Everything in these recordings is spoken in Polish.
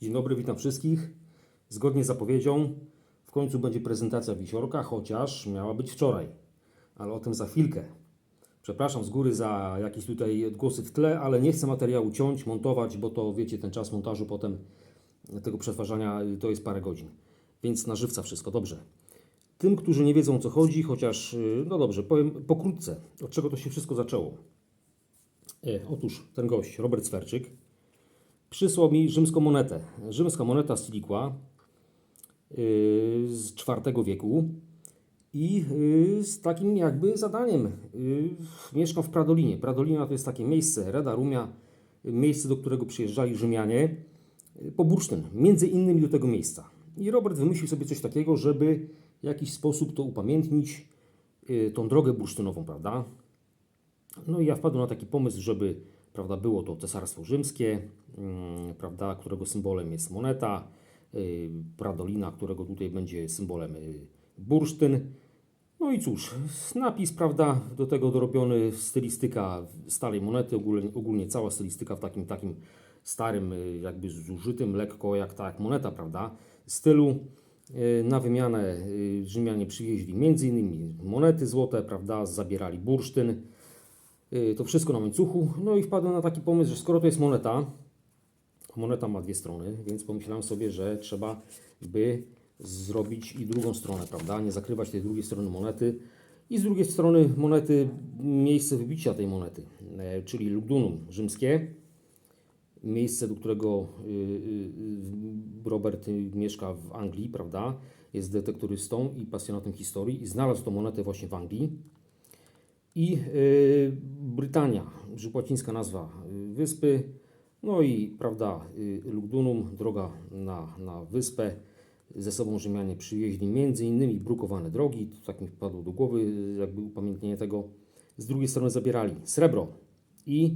Dzień dobry, witam wszystkich. Zgodnie z zapowiedzią, w końcu będzie prezentacja wisiorka, chociaż miała być wczoraj, ale o tym za chwilkę. Przepraszam z góry za jakieś tutaj odgłosy w tle, ale nie chcę materiału ciąć, montować, bo to wiecie, ten czas montażu potem tego przetwarzania y, to jest parę godzin. Więc na żywca wszystko, dobrze. Tym, którzy nie wiedzą o co chodzi, chociaż, y, no dobrze, powiem pokrótce, od czego to się wszystko zaczęło. E, otóż ten gość, Robert Swerczyk, przysłał mi rzymską monetę. Rzymska moneta z Silikła z IV wieku i yy, z takim jakby zadaniem. Yy, mieszkam w Pradolinie. Pradolina to jest takie miejsce, Reda Rumia, miejsce, do którego przyjeżdżali Rzymianie po bursztyn, między innymi do tego miejsca. I Robert wymyślił sobie coś takiego, żeby w jakiś sposób to upamiętnić, tą drogę bursztynową, prawda? No i ja wpadłem na taki pomysł, żeby prawda, było to Cesarstwo Rzymskie, mm, prawda, którego symbolem jest moneta, y, Pradolina, którego tutaj będzie symbolem y, bursztyn. No i cóż, napis, prawda, do tego dorobiony stylistyka starej monety, ogólnie, ogólnie cała stylistyka w takim takim starym, y, jakby zużytym, lekko jak ta jak moneta, prawda, stylu. Na wymianę Rzymianie przywieźli m.in. monety złote, prawda, zabierali bursztyn, to wszystko na łańcuchu. No i wpadłem na taki pomysł, że skoro to jest moneta, moneta ma dwie strony, więc pomyślałem sobie, że trzeba by zrobić i drugą stronę, prawda? Nie zakrywać tej drugiej strony monety. I z drugiej strony monety miejsce wybicia tej monety, e, czyli Lugdunum rzymskie, miejsce, do którego y, y, y, Robert y, mieszka w Anglii, prawda? Jest detektorystą i pasjonatem historii i znalazł tą monetę właśnie w Anglii i y, Brytania, łacińska nazwa y, wyspy, no i prawda, y, Lugdunum, droga na, na wyspę. Ze sobą Rzymianie przywieźli innymi brukowane drogi, to tak mi wpadło do głowy, jakby upamiętnienie tego. Z drugiej strony zabierali srebro i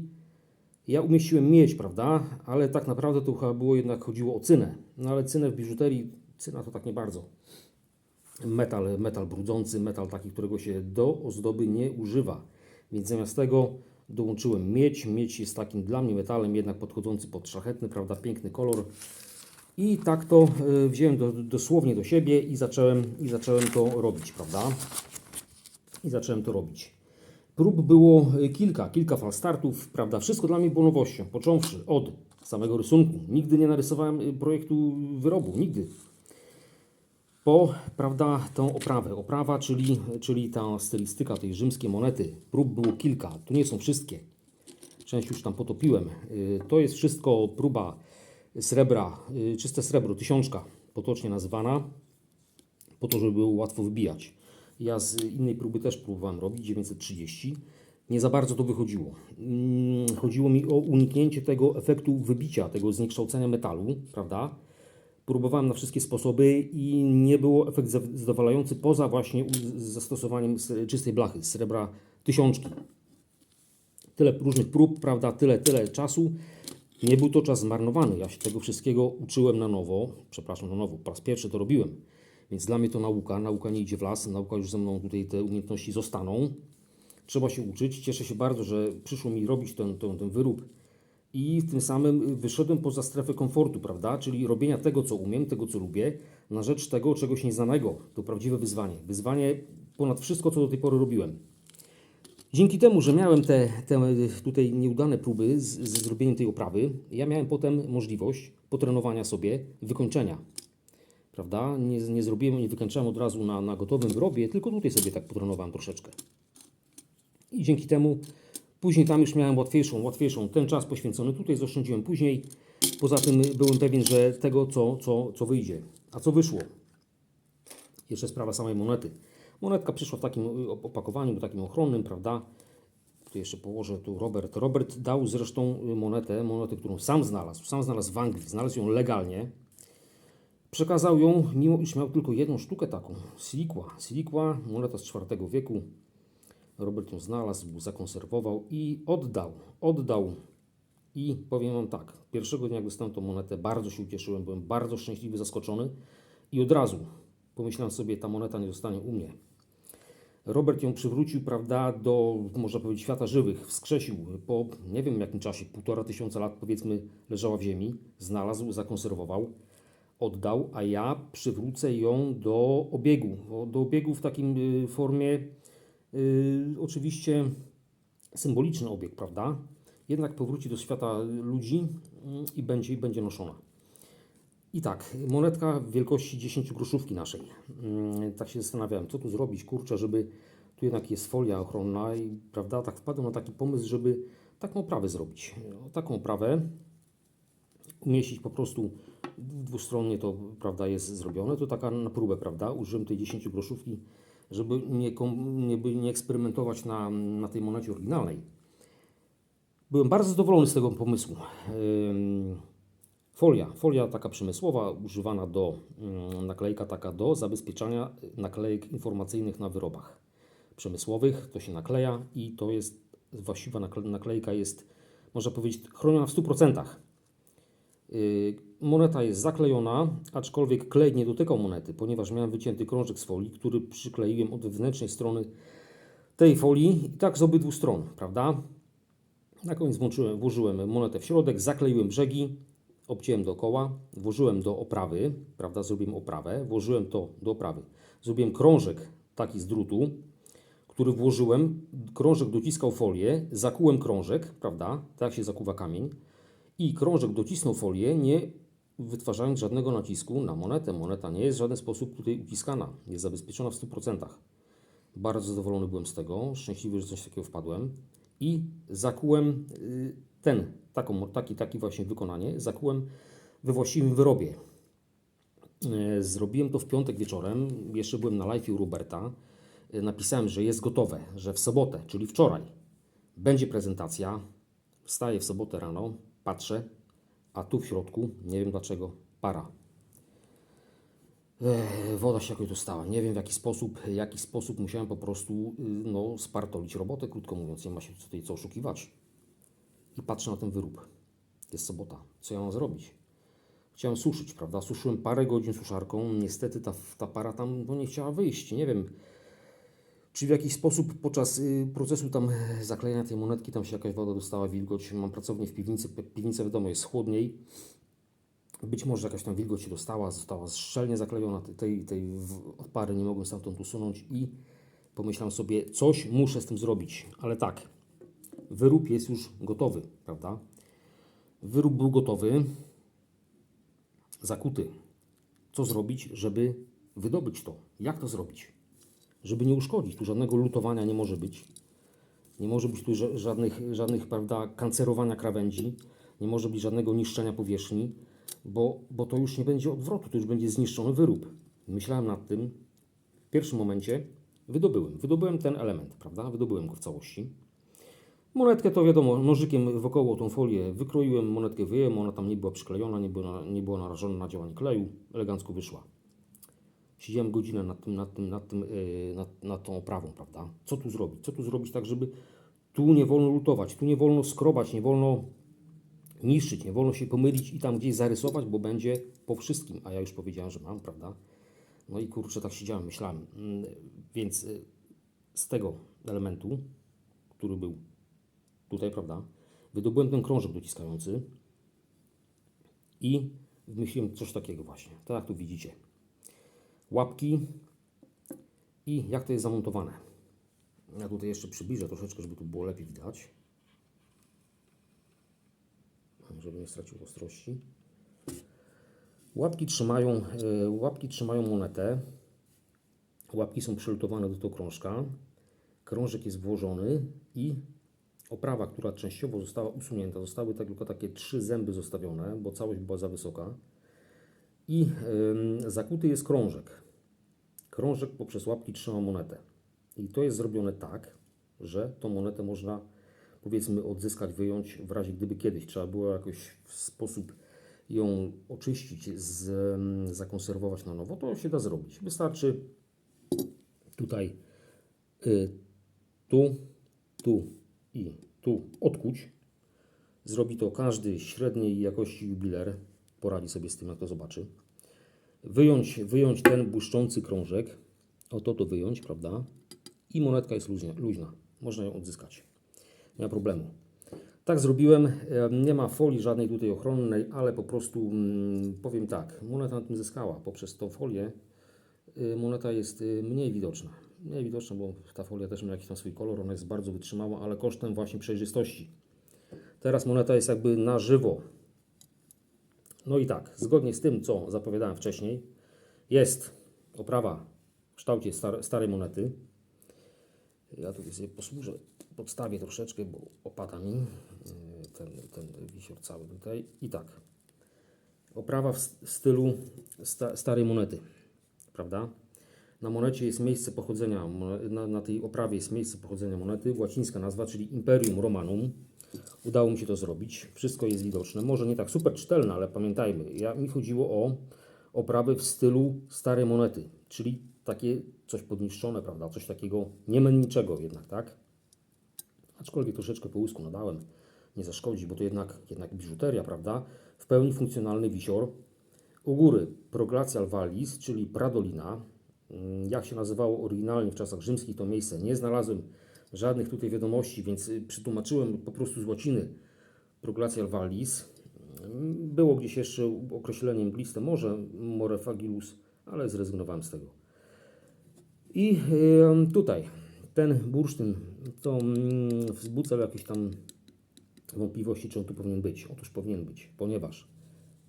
ja umieściłem miedź, prawda, ale tak naprawdę to chyba było jednak chodziło o cynę. No ale cynę w biżuterii, cyna to tak nie bardzo metal, metal brudzący, metal taki, którego się do ozdoby nie używa. Więc zamiast tego dołączyłem miedź. Miedź jest takim dla mnie metalem jednak podchodzący pod szlachetny, prawda, piękny kolor. I tak to y, wziąłem do, dosłownie do siebie i zacząłem, i zacząłem to robić, prawda? I zacząłem to robić. Prób było y, kilka, kilka fal startów, prawda? Wszystko dla mnie było nowością, począwszy od samego rysunku. Nigdy nie narysowałem y, projektu wyrobu, nigdy po prawda, tą oprawę. Oprawa, czyli, czyli ta stylistyka tej rzymskiej monety. Prób było kilka, tu nie są wszystkie. Część już tam potopiłem. Y, To jest wszystko próba srebra, y, czyste srebro, tysiączka, potocznie nazywana, po to, żeby było łatwo wybijać. Ja z innej próby też próbowałem robić, 930. Nie za bardzo to wychodziło. Mm, Chodziło mi o uniknięcie tego efektu wybicia, tego zniekształcenia metalu, prawda? Próbowałem na wszystkie sposoby i nie było efekt zadowalający poza właśnie zastosowaniem czystej blachy, srebra tysiączki. Tyle różnych prób, prawda, tyle, tyle czasu. Nie był to czas zmarnowany. Ja się tego wszystkiego uczyłem na nowo. Przepraszam, na nowo. Po raz pierwszy to robiłem. Więc dla mnie to nauka. Nauka nie idzie w las. Nauka już ze mną tutaj te umiejętności zostaną. Trzeba się uczyć. Cieszę się bardzo, że przyszło mi robić ten, ten, ten wyrób i tym samym wyszedłem poza strefę komfortu, prawda? Czyli robienia tego, co umiem, tego, co lubię, na rzecz tego czegoś nieznanego. To prawdziwe wyzwanie. Wyzwanie ponad wszystko, co do tej pory robiłem. Dzięki temu, że miałem te, te tutaj nieudane próby z, z zrobieniem tej oprawy, ja miałem potem możliwość potrenowania sobie wykończenia. Prawda? Nie, nie zrobiłem, nie wykończyłem od razu na, na gotowym wyrobie, tylko tutaj sobie tak potrenowałem troszeczkę. I dzięki temu później tam już miałem łatwiejszą, łatwiejszą. Ten czas poświęcony tutaj zaoszczędziłem później. Poza tym byłem pewien, że tego, co, co, co wyjdzie. A co wyszło? Jeszcze sprawa samej monety. Monetka przyszła w takim opakowaniu, takim ochronnym, prawda? Tu jeszcze położę tu Robert. Robert dał zresztą monetę, monetę, którą sam znalazł. Sam znalazł w Anglii, znalazł ją legalnie. Przekazał ją, mimo iż miał tylko jedną sztukę taką, silikła. Silikła, moneta z IV wieku. Robert ją znalazł, zakonserwował i oddał. Oddał. I powiem Wam tak, pierwszego dnia jak dostałem tą monetę, bardzo się ucieszyłem, byłem bardzo szczęśliwy, zaskoczony i od razu pomyślałem sobie, ta moneta nie zostanie u mnie. Robert ją przywrócił, prawda, do, można powiedzieć, świata żywych, wskrzesił. Po, nie wiem jakim czasie, półtora tysiąca lat, powiedzmy, leżała w ziemi, znalazł, zakonserwował, oddał, a ja przywrócę ją do obiegu. Do obiegu w takim y, formie, y, oczywiście, symboliczny obieg, prawda? Jednak powróci do świata ludzi mm, i będzie, będzie noszona. I tak, monetka wielkości 10 groszówki naszej. Mm, Tak się zastanawiałem, co tu zrobić, kurczę, żeby tu jednak jest folia ochronna i prawda, tak wpadłem na taki pomysł, żeby taką oprawę zrobić. Taką oprawę umieścić po prostu dwustronnie to prawda jest zrobione, to taka na próbę, prawda, użyłem tej 10 groszówki, żeby nie, nie, nie eksperymentować na, na tej monecie oryginalnej. Byłem bardzo zadowolony z tego pomysłu. Folia, folia taka przemysłowa, używana do, naklejka taka do zabezpieczania naklejek informacyjnych na wyrobach przemysłowych. To się nakleja i to jest, właściwa nakle- naklejka jest, można powiedzieć, chroniona w 100%. Moneta jest zaklejona, aczkolwiek klej nie dotykał monety, ponieważ miałem wycięty krążek z folii, który przykleiłem od wewnętrznej strony tej folii i tak z obydwu stron, prawda? Na koniec włączyłem, włożyłem monetę w środek, zakleiłem brzegi, obciąłem dookoła, włożyłem do oprawy, prawda, zrobiłem oprawę, włożyłem to do oprawy. Zrobiłem krążek taki z drutu, który włożyłem, krążek dociskał folię, zakułem krążek, prawda, tak się zakuwa kamień i krążek docisnął folię, nie wytwarzając żadnego nacisku na monetę. Moneta nie jest w żaden sposób tutaj uciskana, jest zabezpieczona w 100%. Bardzo zadowolony byłem z tego, szczęśliwy, że coś takiego wpadłem. I zakułem y, ten, taką, taki, taki właśnie wykonanie, zakułem we właściwym wyrobie. E, Zrobiłem to w piątek wieczorem, jeszcze byłem na live u Roberta. E, Napisałem, że jest gotowe, że w sobotę, czyli wczoraj, będzie prezentacja. Wstaję w sobotę rano, patrzę, a tu w środku, nie wiem dlaczego, para. Ech, woda się jakoś dostała. Nie wiem w jaki sposób, jaki sposób musiałem po prostu y, no, spartolić robotę, krótko mówiąc. Nie ma się tutaj co oszukiwać. I patrzę na ten wyrób. Jest sobota. Co ja mam zrobić? Chciałem suszyć, prawda? Suszyłem parę godzin suszarką. Niestety ta, ta para tam no, nie chciała wyjść. Nie wiem, czy w jakiś sposób podczas y, procesu tam e, zaklejania tej monetki tam się jakaś woda dostała, wilgoć. Mam pracownię w piwnicy. Pi- Piwnica wiadomo jest chłodniej. Być może jakaś tam wilgoć się dostała, została szczelnie zaklejona. Tej- Tej, odpary nie mogłem stamtąd usunąć i pomyślałem sobie, coś muszę z tym zrobić. Ale tak, wyrób jest już gotowy, prawda? Wyrób był gotowy, zakuty. Co zrobić, żeby wydobyć to? Jak to zrobić? Żeby nie uszkodzić. Tu żadnego lutowania nie może być. Nie może być tu ża- żadnych, żadnych prawda, kancerowania krawędzi. Nie może być żadnego niszczenia powierzchni, bo, bo to już nie będzie odwrotu, to już będzie zniszczony wyrób. Myślałem nad tym. W pierwszym momencie wydobyłem. Wydobyłem ten element, prawda? Wydobyłem go w całości. Monetkę to wiadomo, nożykiem wokoło tą folię wykroiłem, monetkę wyjąłem, ona tam nie była przyklejona, nie była, nie była narażona na działanie kleju, elegancko wyszła. Siedziałem godzinę nad tym, nad tym, nad tym, yy, nad, nad tą oprawą, prawda? Co tu zrobić? Co tu zrobić tak, żeby tu nie wolno lutować, tu nie wolno skrobać, nie wolno niszczyć, nie wolno się pomylić i tam gdzieś zarysować, bo będzie po wszystkim, a ja już powiedziałem, że mam, prawda? No i kurczę, tak siedziałem, myślałem. Mm, Więc y, z tego elementu, który był tutaj, prawda, wydobyłem ten krążek dociskający i wymyśliłem coś takiego właśnie, tak jak tu widzicie. Łapki i jak to jest zamontowane. Ja tutaj jeszcze przybliżę troszeczkę, żeby tu było lepiej widać. Żeby nie stracił ostrości. Łapki trzymają, e, łapki trzymają monetę. Łapki są przylutowane do tego krążka. Krążek jest włożony i oprawa, która częściowo została usunięta, zostały tak, tylko takie trzy zęby zostawione, bo całość była za wysoka. I zakuty jest krążek. Krążek poprzez łapki trzyma monetę. I to jest zrobione tak, że tą monetę można powiedzmy odzyskać, wyjąć w razie gdyby kiedyś trzeba było jakoś w sposób ją oczyścić, z, zakonserwować na nowo, to się da zrobić. Wystarczy tutaj y, tu, tu i tu odkuć. Zrobi to każdy średniej jakości jubiler. Poradzi sobie z tym, jak to zobaczy. Wyjąć, wyjąć ten błyszczący krążek. Oto to wyjąć, prawda? i monetka jest luźna, luźna. Można ją odzyskać. Nie ma problemu. Tak zrobiłem. Nie ma folii żadnej tutaj ochronnej, ale po prostu mm, powiem tak. Moneta na tym zyskała. Poprzez tą folię y, moneta jest y, mniej widoczna. Mniej widoczna, bo ta folia też ma jakiś tam swój kolor. Ona jest bardzo wytrzymała, ale kosztem właśnie przejrzystości. Teraz moneta jest jakby na żywo. No i tak, zgodnie z tym, co zapowiadałem wcześniej, jest oprawa w kształcie star starej monety. Ja tutaj sobie posłużę, podstawię troszeczkę, bo opada mi yy, ten, ten wisior cały tutaj. I tak, oprawa w stylu sta starej monety, prawda? Na monecie jest miejsce pochodzenia, na, na tej oprawie jest miejsce pochodzenia monety, łacińska nazwa, czyli Imperium Romanum. Udało mi się to zrobić. Wszystko jest widoczne. Może nie tak super czytelne, ale pamiętajmy, ja, mi chodziło o oprawy w stylu starej monety, czyli takie coś podniszczone, prawda? Coś takiego niemenniczego jednak, tak? Aczkolwiek troszeczkę po łysku nadałem, nie zaszkodzi, bo to jednak, jednak biżuteria, prawda? W pełni funkcjonalny wisior. U góry proglacial vallis, czyli Pradolina. Mm, Jak się nazywało oryginalnie w czasach rzymskich to miejsce, nie znalazłem żadnych tutaj wiadomości, więc y, przetłumaczyłem po prostu z łaciny proglacial vallis. Było gdzieś jeszcze określenie mgliste, może morefagilus, ale zrezygnowałem z tego. I tutaj ten bursztyn to mm, wzbudzał jakieś tam wątpliwości, czy on tu powinien być. Otóż powinien być, ponieważ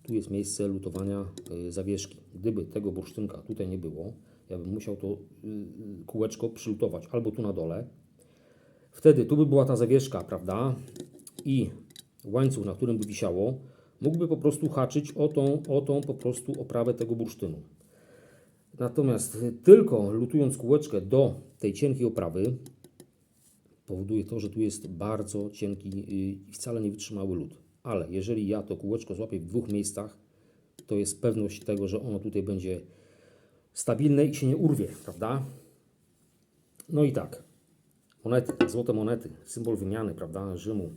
tu jest miejsce lutowania y, zawieszki. Gdyby tego bursztynka tutaj nie było, ja bym musiał to y, kółeczko przylutować albo tu na dole. Wtedy tu by była ta zawieszka, prawda? I łańcuch, na którym by wisiało, mógłby po prostu haczyć o tą, o tą po prostu oprawę tego bursztynu. Natomiast tylko lutując kółeczkę do tej cienkiej oprawy, powoduje to, że tu jest bardzo cienki y, i wcale nie wytrzymały lód. Ale jeżeli ja to kółeczko złapię w dwóch miejscach, to jest pewność tego, że ono tutaj będzie stabilne i się nie urwie, prawda? No i tak. Monety, złote monety, symbol wymiany, prawda, Rzymu,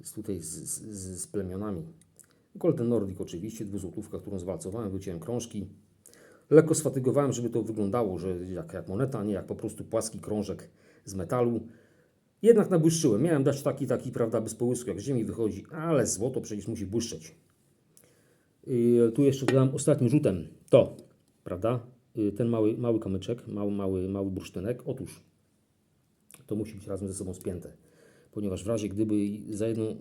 jest tutaj z, z, z plemionami. Golden Nordic oczywiście, dwuzłotówka, którą zwalcowałem, wyciąłem krążki. Lekko sfatygowałem, żeby to wyglądało, że jak, jak moneta, nie jak po prostu płaski krążek z metalu. Jednak nabłyszczyłem. Miałem dać taki, taki, prawda, bez połysku, jak z ziemi wychodzi, ale złoto przecież musi błyszczeć. Yy, tu jeszcze dodam ostatnim rzutem to, prawda, yy, ten mały, mały kamyczek, mały, mały, mały bursztynek. Otóż to musi być razem ze sobą spięte. Ponieważ w razie gdyby za jedną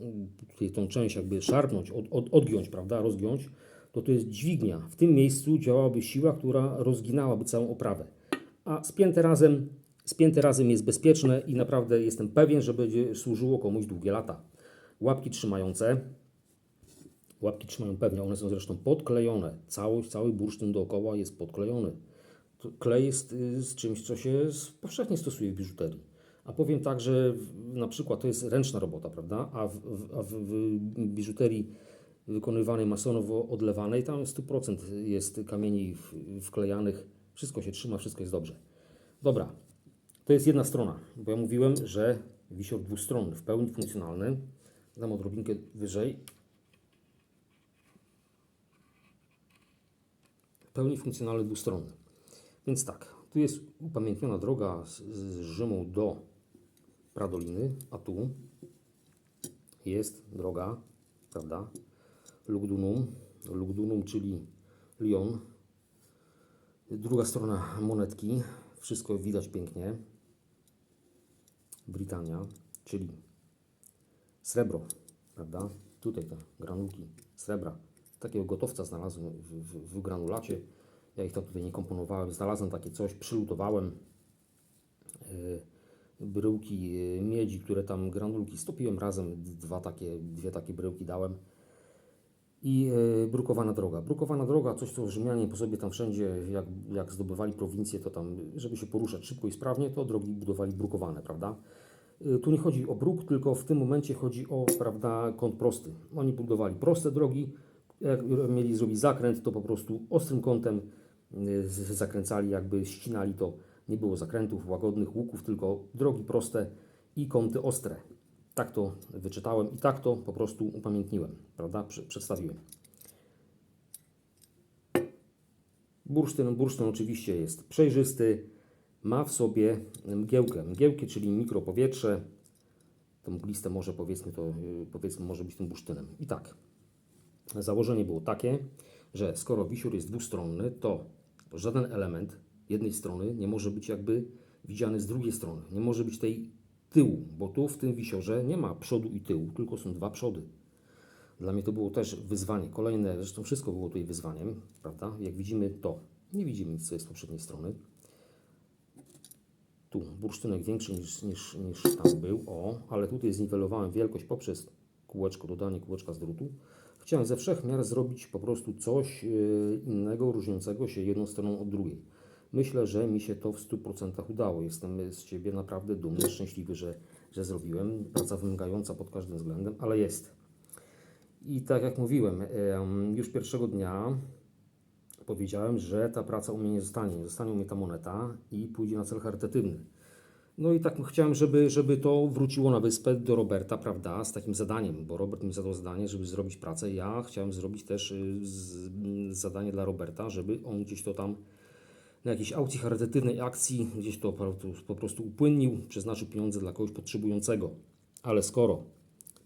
tutaj tą część jakby szarpnąć, od, od, odgiąć, prawda, rozgiąć, to to jest dźwignia. W tym miejscu działałaby siła, która rozginałaby całą oprawę. A spięte razem, spięte razem jest bezpieczne i naprawdę jestem pewien, że będzie służyło komuś długie lata. Łapki trzymające, łapki trzymają pewnie, one są zresztą podklejone. Całość, cały bursztyn dookoła jest podklejony. Klej jest y, z czymś, co się powszechnie stosuje w biżuterii. A powiem tak, że na przykład to jest ręczna robota, prawda? A w, w, a w, w biżuterii wykonywanej masonowo odlewanej, tam 100% jest kamieni wklejanych, wszystko się trzyma, wszystko jest dobrze. Dobra, to jest jedna strona, bo ja mówiłem, że wisior dwustronny, w pełni funkcjonalny. Dam odrobinkę wyżej. W pełni funkcjonalny dwustronny. Więc tak, tu jest upamiętniona droga z, z Rzymu do Pradoliny, a tu jest droga, prawda, Lugdunum, Lugdunum, czyli Lyon. Druga strona monetki, wszystko widać pięknie. Brytania, czyli srebro, prawda? Tutaj te granulki srebra. Takiego gotowca znalazłem w, w, w granulacie. Ja ich tam tutaj nie komponowałem. Znalazłem takie coś, przylutowałem yy, bryłki yy, miedzi, które tam granulki stopiłem razem, dwa takie, dwie takie bryłki dałem. I yy, brukowana droga. Brukowana droga, coś co Rzymianie po sobie tam wszędzie, jak, jak zdobywali prowincję, to tam, żeby się poruszać szybko i sprawnie, to drogi budowali brukowane, prawda? Y, Tu nie chodzi o bruk, tylko w tym momencie chodzi o prawda, kąt prosty. Oni budowali proste drogi, jak mieli zrobić zakręt, to po prostu ostrym kątem zakręcali, jakby ścinali to. Nie było zakrętów, łagodnych łuków, tylko drogi proste i kąty ostre. Tak to wyczytałem i tak to po prostu upamiętniłem, prawda? Prze- Przedstawiłem. Bursztyn, bursztyn oczywiście jest przejrzysty, ma w sobie mgiełkę. Mgiełkę, czyli mikropowietrze. To mgliste może powiedzmy to, yy, powiedzmy może być tym bursztynem. I tak, założenie było takie, że skoro wisior jest dwustronny, to żaden element jednej strony nie może być jakby widziany z drugiej strony. Nie może być tej tyłu, bo tu w tym wisiorze nie ma przodu i tyłu, tylko są dwa przody. Dla mnie to było też wyzwanie. Kolejne, zresztą wszystko było tutaj wyzwaniem, prawda? Jak widzimy to, nie widzimy nic, co jest z poprzedniej strony. Tu bursztynek większy niż, niż, niż tam był, o, ale tutaj zniwelowałem wielkość poprzez kółeczko, dodanie kółeczka z drutu. Chciałem ze wszech miar zrobić po prostu coś yy, innego, różniącego się jedną stroną od drugiej. Myślę, że mi się to w 100% udało. Jestem z Ciebie naprawdę dumny, szczęśliwy, że, że zrobiłem. Praca wymagająca pod każdym względem, ale jest. I tak jak mówiłem, em, już pierwszego dnia powiedziałem, że ta praca u mnie nie zostanie. Nie zostanie u mnie ta moneta i pójdzie na cel charytatywny. No i tak chciałem, żeby, żeby to wróciło na wyspę do Roberta, prawda, z takim zadaniem, bo Robert mi zadał zadanie, żeby zrobić pracę. Ja chciałem zrobić też y, zadanie dla Roberta, żeby on gdzieś to tam na jakiejś aukcji charytatywnej akcji gdzieś to po prostu, upłynnił, przeznaczył pieniądze dla kogoś potrzebującego. Ale skoro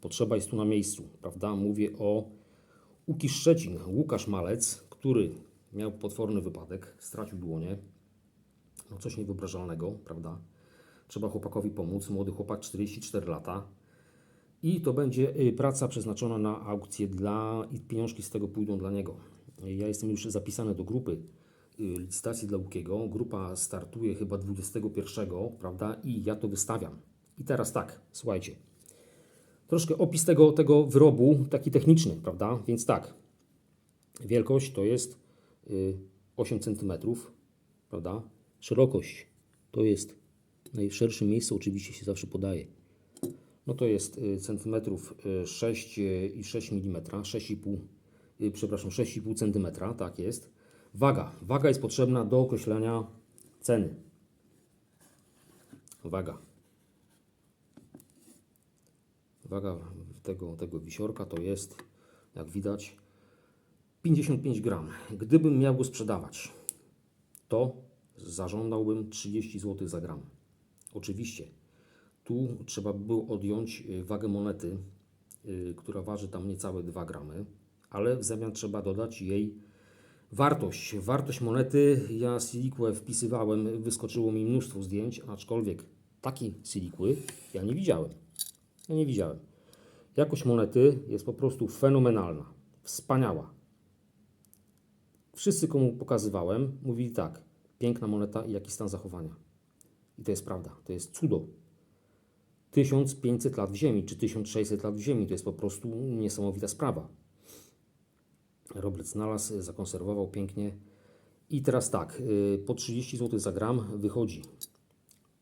potrzeba jest tu na miejscu, prawda, mówię o Uki Szczecin, Łukasz Malec, który miał potworny wypadek, stracił dłonie, no coś niewyobrażalnego, prawda, trzeba chłopakowi pomóc, młody chłopak, 44 lata, i to będzie y, praca przeznaczona na aukcję dla i pieniążki z tego pójdą dla niego. Ja jestem już zapisany do grupy licytacji dla Łukiego. Grupa startuje chyba 21, prawda? I ja to wystawiam. I teraz tak, słuchajcie. Troszkę opis tego, tego wyrobu, taki techniczny, prawda? Więc tak, wielkość to jest y, 8 cm, prawda? Szerokość to jest w najszerszym miejscu, oczywiście się zawsze podaje. No to jest y, centymetrów y, 6 y, i 6 mm, 6,5, y, przepraszam, 6,5 cm, tak jest. Waga. Waga jest potrzebna do określenia ceny. Waga. Waga tego, tego wisiorka to jest, jak widać, 55 gram. Gdybym miał go sprzedawać, to zażądałbym 30 zł za gram. Oczywiście, tu trzeba by było odjąć y, wagę monety, y, która waży tam niecałe 2 gramy, ale w zamian trzeba dodać jej wartość. Wartość monety, ja silikłę wpisywałem, wyskoczyło mi mnóstwo zdjęć, aczkolwiek takiej silikły ja nie widziałem. Ja nie widziałem. Jakość monety jest po prostu fenomenalna, wspaniała. Wszyscy, komu pokazywałem, mówili tak: piękna moneta i jaki stan zachowania. I to jest prawda, to jest cudo. 1500 lat w ziemi, czy 1600 lat w ziemi, to jest po prostu niesamowita sprawa. Robert znalazł, zakonserwował pięknie. I teraz tak, y, po 30 zł za gram wychodzi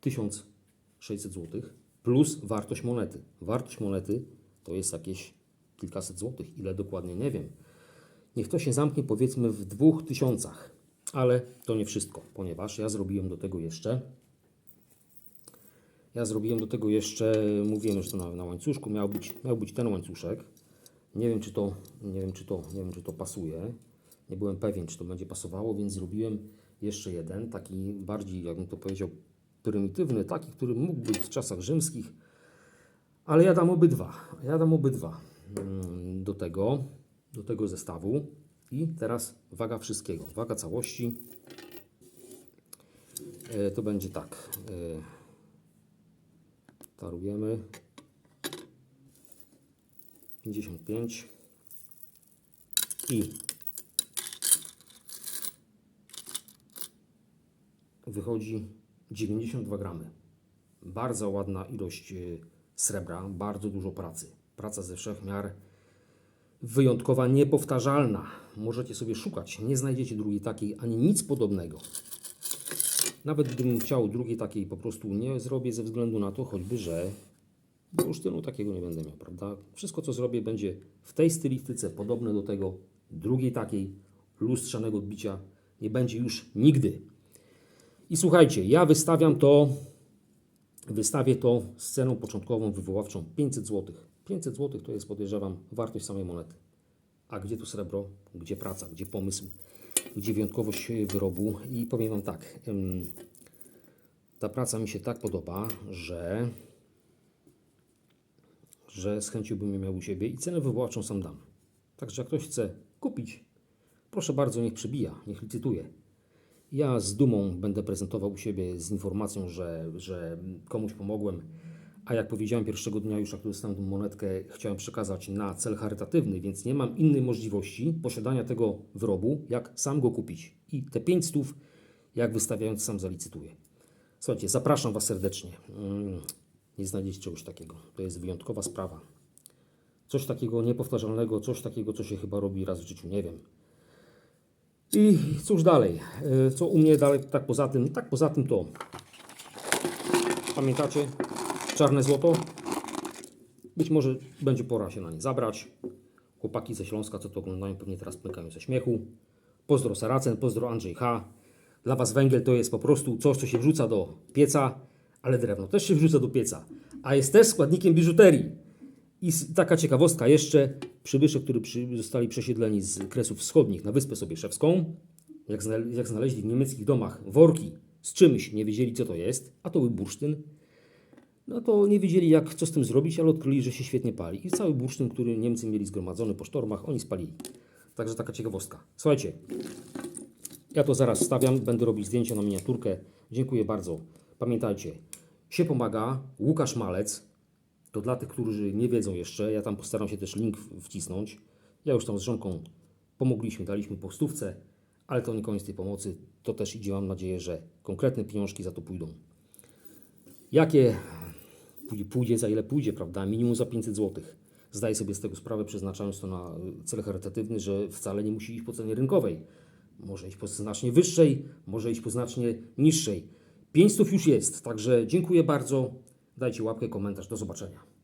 1600 zł plus wartość monety. Wartość monety to jest jakieś kilkaset złotych. Ile dokładnie nie wiem. Niech to się zamknie powiedzmy w dwóch tysiącach. Ale to nie wszystko, ponieważ ja zrobiłem do tego jeszcze ja zrobiłem do tego jeszcze, mówiłem, że to na, na łańcuszku miał być, miał być ten łańcuszek. Nie wiem, czy to, nie wiem, czy to, nie wiem, czy to pasuje. Nie byłem pewien, czy to będzie pasowało, więc zrobiłem jeszcze jeden, taki bardziej, jakbym to powiedział, prymitywny, taki, który mógł być w czasach rzymskich, ale ja dam obydwa. Ja dam obydwa mm, do tego, do tego zestawu. I teraz waga wszystkiego, waga całości. E, to będzie tak. E, Tarujemy. 55 i wychodzi 92 gramy. Bardzo ładna ilość y, srebra, bardzo dużo pracy. Praca ze wszech miar wyjątkowa, niepowtarzalna. Możecie sobie szukać, nie znajdziecie drugiej takiej ani nic podobnego. Nawet gdybym chciał drugiej takiej po prostu nie zrobię ze względu na to choćby, że bursztynu takiego nie będę miał, prawda? Wszystko co zrobię będzie w tej stylistyce podobne do tego drugiej takiej lustrzanego odbicia nie będzie już nigdy. I słuchajcie, ja wystawiam to, wystawię to z ceną początkową wywoławczą 500 zł. 500 zł to jest podejrzewam wartość samej monety. A gdzie tu srebro, gdzie praca, gdzie pomysł, gdzie wyjątkowość wyrobu i powiem Wam tak, Ta praca mi się tak podoba, że, że z chęcią bym ją miał u siebie i cenę wywoławczą sam dam. Także jak ktoś chce kupić, proszę bardzo, niech przybija, niech licytuje. Ja z dumą będę prezentował u siebie z informacją, że, że komuś pomogłem, a jak powiedziałem pierwszego dnia już jak dostałem tę monetkę, chciałem przekazać na cel charytatywny, więc nie mam innej możliwości posiadania tego wyrobu, jak sam go kupić. I te 5 stów, jak wystawiając, sam zalicytuję. Słuchajcie, zapraszam Was serdecznie. Nie znajdziecie czegoś takiego. To jest wyjątkowa sprawa. Coś takiego niepowtarzalnego, coś takiego, co się chyba robi raz w życiu, nie wiem. I cóż dalej? E, Co u mnie dalej, tak poza tym, tak poza tym to pamiętacie czarne złoto? Być może będzie pora się na nie zabrać. Chłopaki ze Śląska, co to oglądają, pewnie teraz pękają ze śmiechu. Pozdro Saracen, pozdro Andrzej H. Dla Was węgiel to jest po prostu coś, co się wrzuca do pieca, ale drewno też się wrzuca do pieca, a jest też składnikiem biżuterii. I taka ciekawostka jeszcze, przybysze, którzy przy, zostali przesiedleni z Kresów Wschodnich na Wyspę Sobieszewską, jak, jak znaleźli w niemieckich domach worki z czymś, nie wiedzieli co to jest, a to był bursztyn, no to nie wiedzieli jak, co z tym zrobić, ale odkryli, że się świetnie pali. I cały bursztyn, który Niemcy mieli zgromadzony po sztormach, oni spalili. Także taka ciekawostka. Słuchajcie, ja to zaraz stawiam, będę robić zdjęcia na miniaturkę. Dziękuję bardzo. Pamiętajcie, się pomaga. Łukasz Malec, to dla tych, którzy nie wiedzą jeszcze, ja tam postaram się też link wcisnąć. Ja już tam z żonką pomogliśmy, daliśmy po stówce, ale to nie koniec tej pomocy. To też idzie, mam nadzieję, że konkretne pieniążki za to pójdą. Jakie pójdzie, pójdzie za ile pójdzie, prawda? Minimum za 500 zł. Zdaję sobie z tego sprawę, przeznaczając to na y, cel charytatywny, że wcale nie musi iść po cenie rynkowej. Może iść po znacznie wyższej, może iść po znacznie niższej. 500 już jest, także dziękuję bardzo. Dajcie łapkę, komentarz. Do zobaczenia.